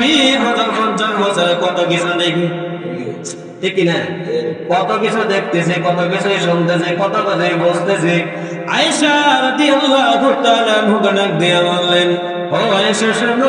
বিশ বছর পঞ্চাশ বছরে কত কিছু দেখি? কিনা? কত কিছু দেখতেছে, কত কিছু শুনতেছে, কত কথা বসতেছে আয়েশা তাআলা ভুগনাক দিয়ে বললেন, ও আয়েশা শোনো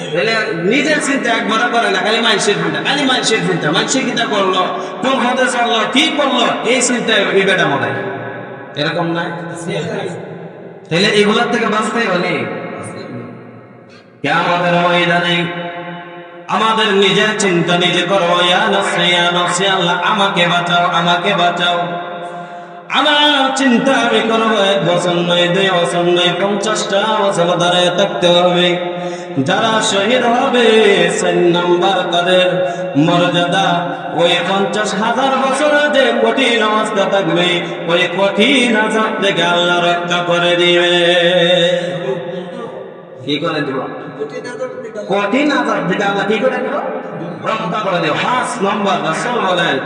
তাহলে নিজের চিন্তা একবার করে না, খালি মানুষের চিন্তা, খালি মানুষের চিন্তা। মানুষের চিন্তা করল, কোন পথে চলল কি করল, এই চিন্তা বেটা মনে এরকম নাই তাহলে এগুলোর থেকে বাঁচতে হলে আমাদের ময়দানে আমাদের নিজের চিন্তা নিজে করো। ইয়া নফসি ইয়া নফসি আমাকে বাঁচাও আমাকে বাঁচাও। আমার চিন্তা আমি করব, এক বছর নয়, দুই বছর নয়, পঞ্চাশটা বছর ধরে থাকতে হবে। যারা শহীদ হবে চার নাম্বার তাদের মর্যাদা। ওই পঞ্চাশ হাজার বছরে যে কঠিন অবস্থা থাকবে, ওই কঠিন আজাব থেকে আল্লাহ রক্ষা করে দিবে। কি করে দিব? কঠিন আজাব থেকে আল্লাহ কি করে দিব? রক্ষা করে দিব। পাঁচ নম্বর রাসূল বলেন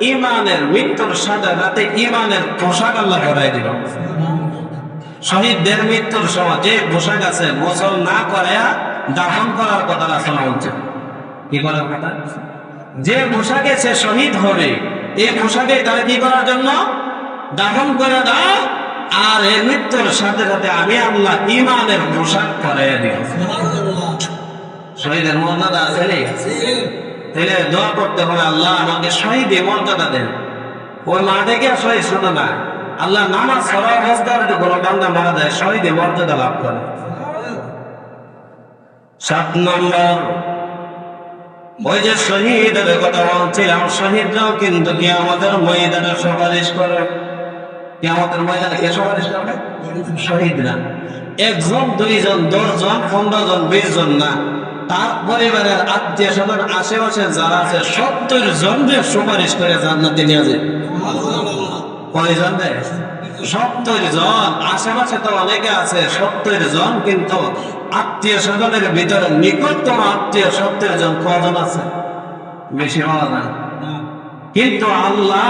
ইমানের মৃত্যুর সাথে রাতে ইমানের পোশাক আল্লাহ করাই দিল। শহীদদের মৃত্যুর সময় যে পোশাক আছে গোসল না করে দাফন করার কথা রাসূল বলছেন কি করার কথা? যে পোশাকে সে শহীদ হবে এই পোশাকে তারা কি করার জন্য? দাফন করে দাও। আর এর মৃত্যুর সাথে সাথে আমি আল্লাহ ইমানের পোশাক করে দিই শহীদের মর্যাদা আছে রে তাহলে দোয়া করতে হবে আল্লাহ আমাকে শহীদে মর্যাদা দেন। ওই মাঠে গিয়ে শহীদ শোনো না। আল্লাহ নামাজ সরা অবস্থার কোনো বান্দা মারা যায় শহীদে মর্যাদা লাভ করে। সাত নম্বর, ওই যে শহীদের কথা বলছিলাম, শহীদরাও কিন্তু কি আমাদের ময়দানে সুপারিশ করে। কি আমাদের ময়দানে কে সুপারিশ করবে? শহীদরা। একজন, দুইজন, দশজন, পনেরো জন, বিশ জন না। তার পরিবারের আত্মীয় স্বজন, আশেপাশে যারা আছে, সত্তর জনদের সুপারিশ করে জান্নাতে নিয়ে যায় কয়জন দেয় সত্তর জন। আশেপাশে তো অনেকে আছে, সত্তর জন, কিন্তু আত্মীয় স্বজনের ভিতরে নিকটতম আত্মীয় সত্তর জন কজন আছে? বেশি হওয়া না। কিন্তু আল্লাহ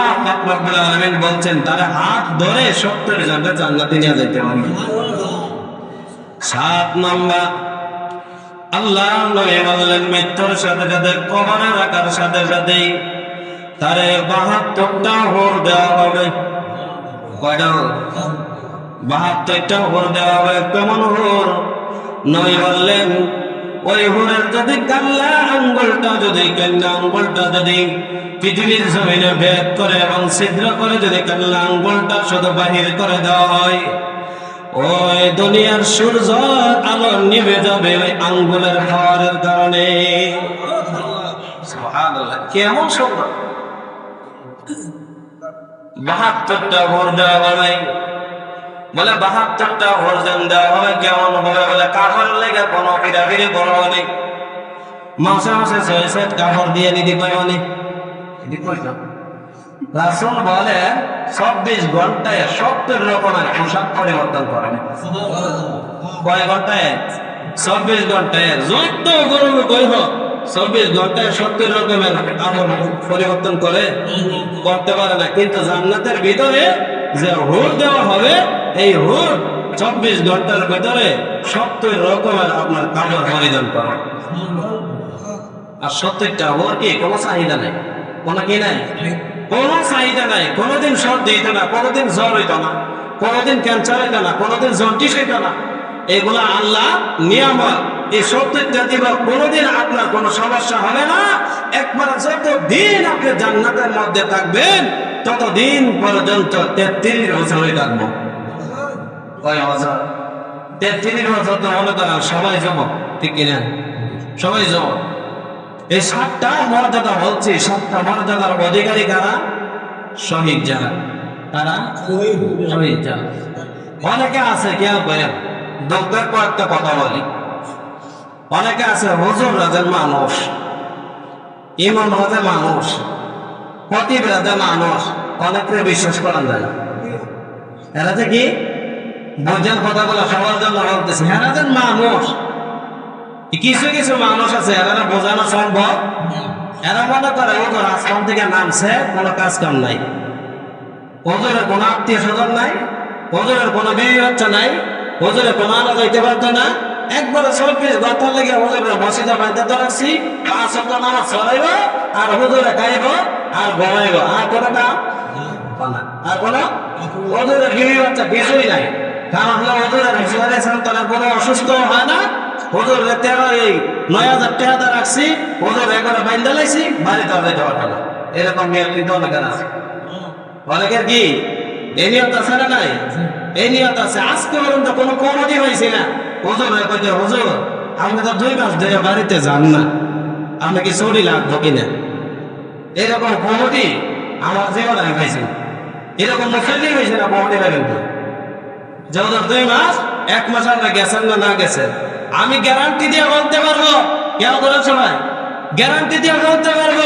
আলামিন বলছেন, তারা হাত ধরে সত্তর জনকে জান্নাতে নিয়ে যেতে হবে। সাত নম্বর আল্লাহ নবী বললেন মৃত্যুর সাথে সাথে কবরে রাখার সাথে সাথেই তারে বাহাত্তরটা হোর দেওয়া হবে। কয়টা? বাহাত্তরটা হোর দেওয়া হবে। কেমন হোর নবী বললেন, ওই হোরের যদি কাল্লা আঙ্গুলটা যদি কাল্লা আঙ্গুলটা যদি পৃথিবীর জমিনে ভেদ করে এবং ছিদ্র করে যদি কাল্লা আঙ্গুলটা শুধু বাহির করে দেওয়া হয় ওই দুনিয়ার সূর্য আলো নিভে যাবে ওই আঙ্গুলের খাওয়ারের কারণে। কেমন সুন্দর। বাহাত্তরটা ভোর দেওয়া হবে। বলে বাহাত্তরটা ভোজন দেওয়া হবে কেমন হবে? বলে কাপড়ের লেগে কোনো ফিরাফিরি করো অনেক মাসে মাসে ছয় সেট কাপড় দিয়ে পাই অনেক রাসুল বলে চব্বিশ ঘন্টায় সত্তর রকমের পোশাক পরিবর্তন করেন। কয় ঘন্টায়? চব্বিশ ঘন্টায়। যত গরম চব্বিশ ঘন্টায় সত্তর রকমের কাপড় পরিবর্তন করে করতে পারে না। কিন্তু জান্নাতের ভিতরে যে হুড দেওয়া হবে এই হুড চব্বিশ ঘণ্টার ভিতরে সত্তর রকমের আপনার কাপড় পরিধান করে। আর সত্তরটা ওর কি? কোনো চাহিদা নেই? কোনো কি নাই। কোনো চাহিদা নাই, কোনোদিন সর্দি হইতো না, কোনোদিন জ্বর হইতো না, কোনোদিন ক্যান্সার হইতো না, কোনোদিন জন্ডিস হইতো না। এগুলা আল্লাহ নিয়ামত। এই সত্তরটা দিবস কোনোদিন আপনার কোনো সমস্যা হবে না। একবার যতদিন আপনি জান্নাতের মধ্যে থাকবেন, ততদিন পর্যন্ত তেত্রিশ বছর হয়ে থাকব। কয় বছর? তেত্রিশ বছর তো মনে করেন সবাই জমক, ঠিক কিনা? সবাই জমক। এই সাতটা মর্যাদা বলছি সাতটা মর্যাদার অধিকারী কারা? শহীদ যারা তারা শহীদ যারা অনেকে আছে কে বলেন দুঃখের পর একটা কথা বলি। অনেকে আছে, হুজুর রাজের মানুষ, ইমাম রাজের মানুষ, খতিব রাজের মানুষ অনেকে বিশ্বাস করা যায় না। এরা যে কি? বোঝেন কথাগুলো, সবার জন্য বলতেছে। এরা যে মানুষ। কিছু কিছু মানুষ আছে এরা বোঝানো সম্ভব। এরা মনে করে ওদের আসমান থেকে নামছে, কোনো কাজ কাম নাই। ওজনের কোনো আত্মীয় স্বজন নাই ওজনের কোনো বিয়ে বাচ্চা নাই ওজনে কোনো যাইতে পারতো না। একবারে চব্বিশ ঘণ্টা লেগে ওজনের মসজিদে বাঁধতে ধরাচ্ছি পাঁচ সপ্তাহ নামাজ চলাইব আর হুজুরে খাইব, আর ঘুমাইব। আর কোনো কাম? আর কোনো? ওজনের বিয়ে বাচ্চা কিছুই নাই। কারণ হলো ওজনের সন্তানের কোনো অসুস্থ হয় না ওদের তেরো এই নয় হাজার টাকা রাখছি ওদের এগারো বাইন্দা লাইছি বাড়িতে হবে যাওয়ার না। এরকম নিয়ম কিন্তু অনেকের আছে। অনেকের কি? এই নিয়ত আছে না নাই? এই নিয়ত আছে। আজকে পর্যন্ত কোনো কমতি হয়েছে না। হুজুর কইতে হুজুর, আপনি তো দুই মাস ধরে বাড়িতে যান না। কি চুরি লাগবো কিনা এরকম কমতি আমার জীবনে আমি পাইছি এরকম মুসলি হয়েছে না কমতি পাবেন তো দুই মাস, এক মাস আমরা গেছেন না না গেছেন? আমি গ্যারান্টি দিয়ে বলতে পারব? কেউ করে সময় গ্যারান্টি দিয়ে বলতে পারব?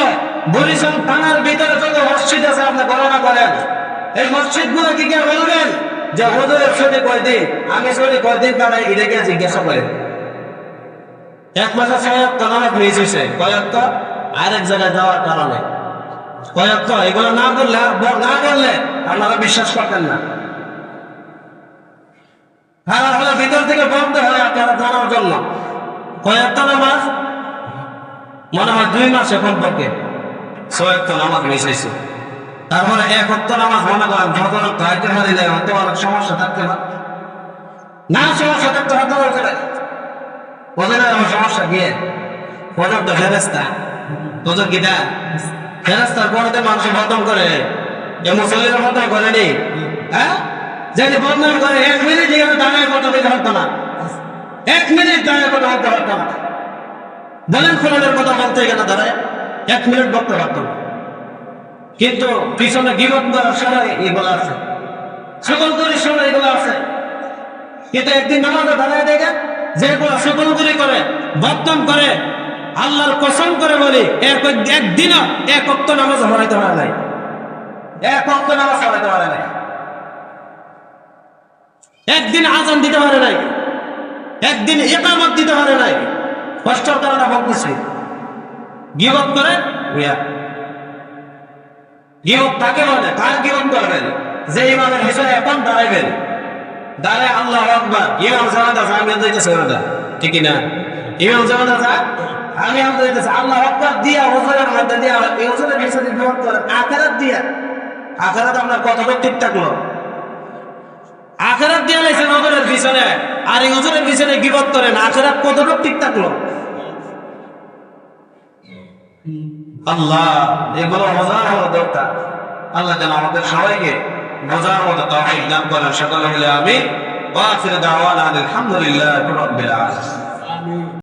বরিশাল থানার ভিতরে যত মসজিদ আছে, আপনি গণনা করেন। এই মসজিদগুলো কি কে বলবেন? যে হুজুরের ছুটি কয়দিন? আমি ছুটি কয়দিন তারা এটাকে জিজ্ঞাসা করেন এক মাসের সহায়ক তো নামে হয়েছে কয়েক তো আরেক জায়গায় যাওয়ার কারণে। কয়েক তো এগুলো না করলে না করলে আপনারা বিশ্বাস করতেন না। হ্যাঁ হলে ভিতর থেকে বন্ধ হয় আপনারা জানার জন্য কয়েকটা নামাজ মনে হয় দুই মাস এখন পক্ষে ছয়েকটা নামাজ মিশাইছে। তারপরে এক অক্ট নামাজ মনে করেন ভদ্র খাইতে পারি না হয়তো অনেক সমস্যা থাকতে পারে। না, সমস্যা থাকতে হতে পারে ওদের আমার সমস্যা গিয়ে ওদের তো ফেরেস্তা তোদের গীতা ফেরেস্তার পরে মানুষ বদম করে। এ মুসলিমের বদম করেনি? হ্যাঁ? যদি বদনাম করে, এক মিনিট এখানে দাঁড়ায় কথা বলতে পারতো না। এক মিনিট দাঁড়ায় কথা বলতে পারতো না। বলেন কোরআনের কথা বলতে গেলে দাঁড়ায়, এক মিনিট পারতো না। কিন্তু পিছনে গিবত করার সময় এগুলো আছে। সকল করির সময় এগুলো আছে। কিন্তু একদিন নামাজে দাঁড়ায় দেখেন যেগুলো সকল করি করে বদনাম করে, আল্লাহর কসম করে বলি এক একদিনও এক অক্ত নামাজ হরাইতে পারে নাই। এক অক্ত নামাজ হরাইতে পারে নাই। একদিন আজান দিতে পারে নাই। একদিন একামত দিতে পারে নাই। কষ্টের কারণে বলতেছি গিবত করে ইয়া গিবত তাকে বলে কার গিবত করবেন যে ইমামের হিসেবে এখন দাঁড়াইবেন দাঁড়ায় আল্লাহ আকবার। ইমাম জামাত আছে আমি ওরা ঠিকই না ইমাম জামাত আছে আমি আমি যাইতেছি। আল্লাহ আকবার দিয়া হুজুরের মধ্যে দিয়া হুজুরের হিসেবে করে, আখেরাত দিয়া। আখেরাত আপনার কতটা ঠিক থাকল আখেরাত দিয়ে লাইছেন হজরের পিছনে। আর এই হজরের পিছনে গিবত করেন আখেরাত কতটুকু ঠিক থাকল? আল্লাহ, এগুলো মজার হওয়া দরকার। আল্লাহ যেন আমাদের সবাইকে মজার মতো তফিক দান করেন। সকলে মিলে আমি ওয়া আখির দাওয়ানা আলহামদুলিল্লাহ রাব্বিল আলামিন।